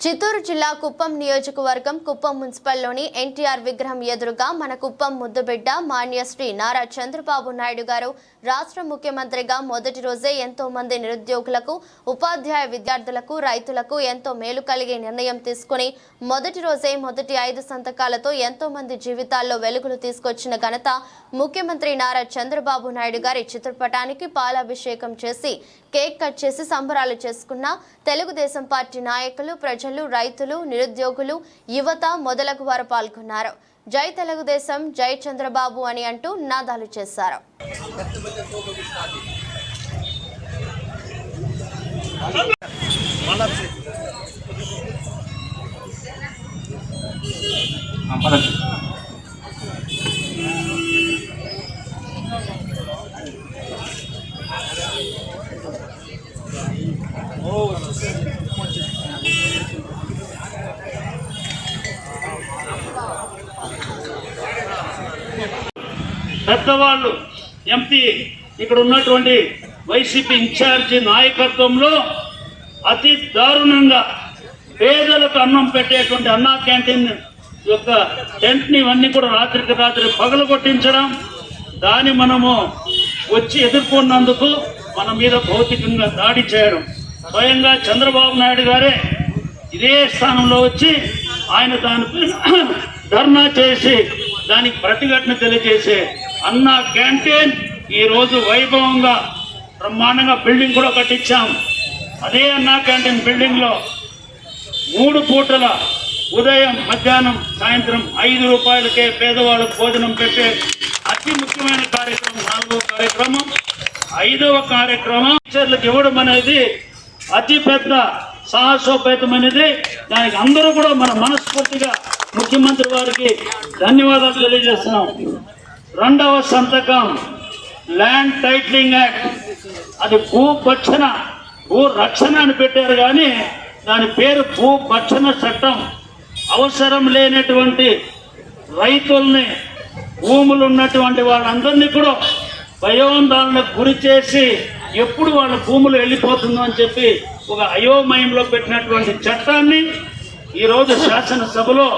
చిత్తూరు జిల్లా కుప్పం నియోజకవర్గం కుప్పం మున్సిపల్లోని ఎన్టీఆర్ విగ్రహం ఎదురుగా మన కుప్పం ముద్దుబిడ్డ మాన్యశ్రీ నారా చంద్రబాబు నాయుడు గారు రాష్ట్ర ముఖ్యమంత్రిగా మొదటి రోజే ఎంతో మంది నిరుద్యోగులకు ఉపాధ్యాయ విద్యార్థులకు రైతులకు ఎంతో మేలు కలిగే నిర్ణయం తీసుకుని మొదటి రోజే మొదటి ఐదు సంతకాలతో ఎంతో మంది జీవితాల్లో వెలుగులు తీసుకొచ్చిన ఘనత ముఖ్యమంత్రి నారా చంద్రబాబు నాయుడు గారి చిత్రపటానికి పాలాభిషేకం చేసి కేక్ కట్ చేసి సంబరాలు చేసుకున్న తెలుగుదేశం పార్టీ నాయకులు ప్రజలు రైతులు నిరుద్యోగులు యువత మొదలగు వారు పాల్గొన్నారు. జై తెలుగుదేశం జై చంద్రబాబు అని అంటూ నినాదాలు చేశారు. పెద్దవాళ్ళు ఎంపీ ఇక్కడ ఉన్నటువంటి వైసీపీ ఇన్ఛార్జి నాయకత్వంలో అతి దారుణంగా పేదలకు అన్నం పెట్టేటువంటి అన్నా క్యాంటీన్ యొక్క టెంట్ని ఇవన్నీ కూడా రాత్రికి రాత్రి పగలు కొట్టించడం దాన్ని మనము వచ్చి ఎదుర్కొన్నందుకు మన మీద భౌతికంగా దాడి చేయడం. స్వయంగా చంద్రబాబు నాయుడు గారే ఇదే స్థానంలో వచ్చి ఆయన దానిపై ధర్నా చేసి దానికి ప్రతిఘటన తెలియజేసే అన్న క్యాంటీన్ ఈరోజు వైభవంగా బ్రహ్మాండంగా బిల్డింగ్ కూడా కట్టించాం. అదే అన్న క్యాంటీన్ బిల్డింగ్లో మూడు పూటల ఉదయం మధ్యాహ్నం సాయంత్రం ఐదు రూపాయలకే పేదవాళ్ళకు భోజనం పెట్టే అతి ముఖ్యమైన కార్యక్రమం నాలుగో కార్యక్రమం. ఐదవ కార్యక్రమం టీచర్లకు ఇవ్వడం అనేది అతి పెద్ద సాహసోపేతమైనది. దానికి అందరూ కూడా మన మనస్ఫూర్తిగా ముఖ్యమంత్రి వారికి ధన్యవాదాలు తెలియజేస్తున్నాం. రెండవ సంతకం. ల్యాండ్ టైటిలింగ్ యాక్ట్ అది భూ భక్షణ భూ రక్షణ అని పెట్టారు కానీ దాని పేరు భూ భక్షణ చట్టం. అవసరం లేనటువంటి రైతుల్ని భూములు ఉన్నటువంటి వాళ్ళందరినీ కూడా భయోందాలకు గురి చేసి ఎప్పుడు వాళ్ళ భూములు వెళ్ళిపోతుందో అని చెప్పి ఒక అయోమయంలో పెట్టినటువంటి చట్టాన్ని ఈరోజు శాసనసభలో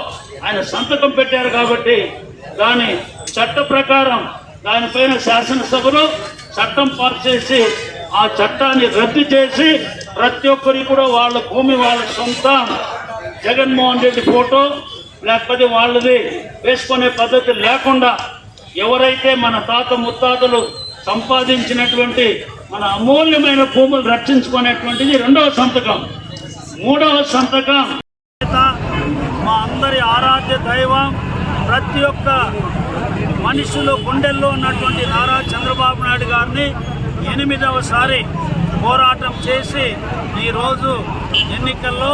ఆయన సంతకం పెట్టారు కాబట్టి దాని చట్ట ప్రకారం దానిపైన శాసనసభలో చట్టం పాస్ చేసి ఆ చట్టాన్ని రద్దు చేసి ప్రతి ఒక్కరికి కూడా వాళ్ళ భూమి వాళ్ళ సొంత. జగన్మోహన్ రెడ్డి ఫోటో లేకపోతే వాళ్ళది వేసుకునే పద్ధతి లేకుండా ఎవరైతే మన తాత ముత్తాతలు సంపాదించినటువంటి మన అమూల్యమైన భూములు రక్షించుకునేటువంటిది రెండవ సంతకం. మూడవ సంతకం. మా అందరి ఆరాధ్య దైవం ప్రతి ఒక్క మనుషులు గుండెల్లో ఉన్నటువంటి నారా చంద్రబాబు నాయుడు గారిని ఎనిమిదవసారి పోరాటం చేసి ఈరోజు ఎన్నికల్లో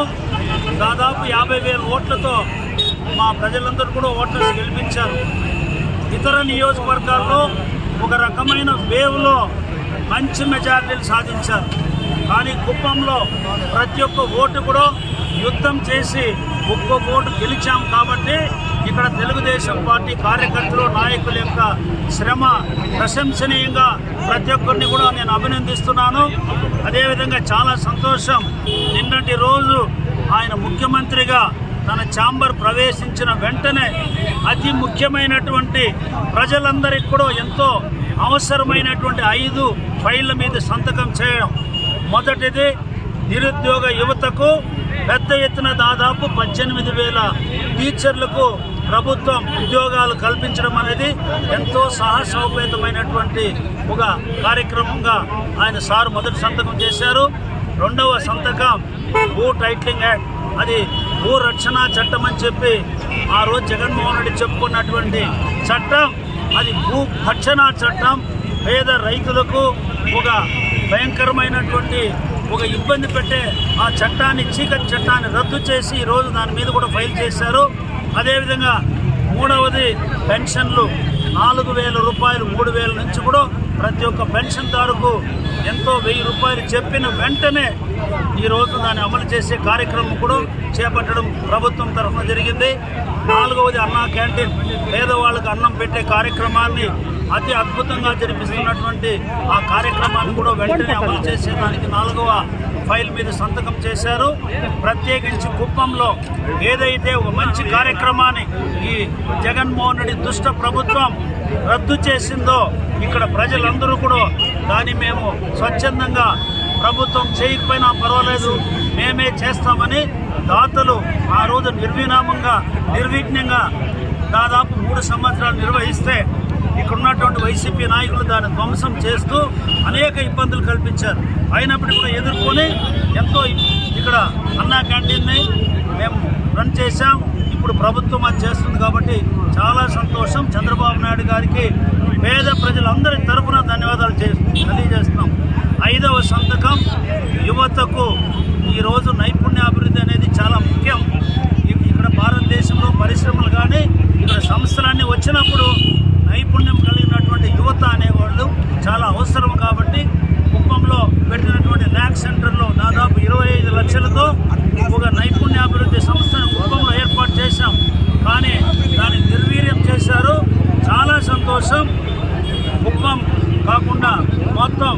దాదాపు యాభై వేల ఓట్లతో మా ప్రజలందరూ కూడా ఓట్లను గెలిపించారు. ఇతర నియోజకవర్గాల్లో ఒక రకమైన వేవ్లో మంచి మెజారిటీలు సాధించారు. కానీ కుప్పంలో ప్రతి ఒక్క ఓటు కూడా యుద్ధం చేసి ఒక్కొక్క ఓటు గెలిచాం కాబట్టి ఇక్కడ తెలుగుదేశం పార్టీ కార్యకర్తలు నాయకుల యొక్క శ్రమ ప్రశంసనీయంగా ప్రతి ఒక్కరిని కూడా నేను అభినందిస్తున్నాను. అదేవిధంగా చాలా సంతోషం. నిన్నటి రోజు ఆయన ముఖ్యమంత్రిగా తన ఛాంబర్ ప్రవేశించిన వెంటనే అతి ముఖ్యమైనటువంటి ప్రజలందరికీ కూడా ఎంతో అవసరమైనటువంటి ఐదు ఫైళ్ళ మీద సంతకం చేయడం. మొదటిది నిరుద్యోగ యువతకు పెద్ద ఎత్తున దాదాపు పద్దెనిమిది వేల టీచర్లకు ప్రభుత్వం ఉద్యోగాలు కల్పించడం అనేది ఎంతో సాహసోపేతమైనటువంటి ఒక కార్యక్రమంగా ఆయన సార్ మొదటి సంతకం చేశారు. రెండవ సంతకం భూ టైట్లింగ్ యాక్ట్. అది భూ రక్షణ చట్టం అని చెప్పి ఆ రోజు జగన్మోహన్ రెడ్డి చెప్పుకున్నటువంటి చట్టం. అది భూ భక్షణ చట్టం. పేద రైతులకు ఒక భయంకరమైనటువంటి ఒక ఇబ్బంది పెట్టే ఆ చట్టాన్ని చీకటి చట్టాన్ని రద్దు చేసి ఈరోజు దాని మీద కూడా ఫైల్ చేశారు. అదేవిధంగా మూడవది పెన్షన్లు. నాలుగు వేల రూపాయలు మూడు వేల నుంచి కూడా ప్రతి ఒక్క పెన్షన్దారుకు ఎంతో వెయ్యి రూపాయలు చెప్పిన వెంటనే ఈరోజు దాన్ని అమలు చేసే కార్యక్రమం కూడా చేపట్టడం ప్రభుత్వం తరఫున జరిగింది. నాలుగవది అన్నా క్యాంటీన్. పేదవాళ్ళకు అన్నం పెట్టే కార్యక్రమాన్ని అతి అద్భుతంగా జరిపిస్తున్నటువంటి ఆ కార్యక్రమాన్ని కూడా వెంటనే అమలు చేసేదానికి నాలుగవ ఫైల్ మీద సంతకం చేశారు. ప్రత్యేకించి కుప్పంలో ఏదైతే ఒక మంచి కార్యక్రమాన్ని ఈ జగన్మోహన్ రెడ్డి దుష్ట ప్రభుత్వం రద్దు చేసిందో ఇక్కడ ప్రజలందరూ కూడా దాన్ని మేము స్వచ్ఛందంగా ప్రభుత్వం చేయకపోయినా పర్వాలేదు మేమే చేస్తామని దాతలు ఆ రోజు నిర్వినామంగా నిర్విఘ్నంగా దాదాపు మూడు సంవత్సరాలు నిర్వహిస్తే ఇక్కడ ఉన్నటువంటి వైసీపీ నాయకులు దాన్ని ధ్వంసం చేస్తూ అనేక ఇబ్బందులు కల్పించారు. అయినప్పటికీ కూడా ఎదుర్కొని ఎంతో ఇక్కడ అన్నా క్యాంటీన్ని మేము రన్ చేశాం. ఇప్పుడు ప్రభుత్వం అది చేస్తుంది కాబట్టి చాలా సంతోషం. చంద్రబాబు నాయుడు గారికి పేద ప్రజలందరి తరఫున ధన్యవాదాలు తెలియజేస్తున్నాం. ఐదవ సంతకం యువతకు ఈరోజు నైపుణ్యాభివృద్ధి అనేది చాలా ముఖ్యం. ఇక్కడ భారతదేశంలో పరిశ్రమలు కానీ ఇక్కడ సంస్థలన్నీ వచ్చినప్పుడు నైపుణ్యం కలిగినటువంటి యువత అనేవాళ్ళు చాలా అవసరం కాబట్టి కుప్పంలో పెట్టినటువంటి ల్యాక్ సెంటర్లో దాదాపు ఇరవై ఐదు లక్షలతో ఒక నైపుణ్యాభివృద్ధి సంస్థను కుప్పంలో ఏర్పాటు చేశాం కానీ దాన్ని నిర్వీర్యం చేశారు చాలా సంతోషం కుప్పం కాకుండా మొత్తం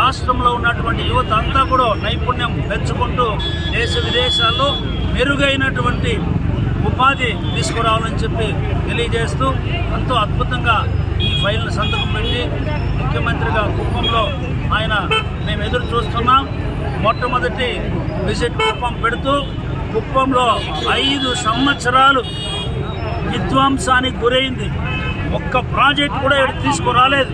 రాష్ట్రంలో ఉన్నటువంటి యువత అంతా కూడా నైపుణ్యం పెంచుకుంటూ దేశ విదేశాల్లో మెరుగైనటువంటి ఉపాధి తీసుకురావాలని చెప్పి తెలియజేస్తూ ఎంతో అద్భుతంగా ఈ ఫైల్ను సంతకం పెట్టి ముఖ్యమంత్రిగా కుప్పంలో ఆయన మేము ఎదురు చూస్తున్నాం. మొట్టమొదటి విజిట్ కుప్పం పెడుతూ కుప్పంలో ఐదు సంవత్సరాలు విధ్వంసానికి గురైంది. ఒక్క ప్రాజెక్ట్ కూడా తీసుకురాలేదు.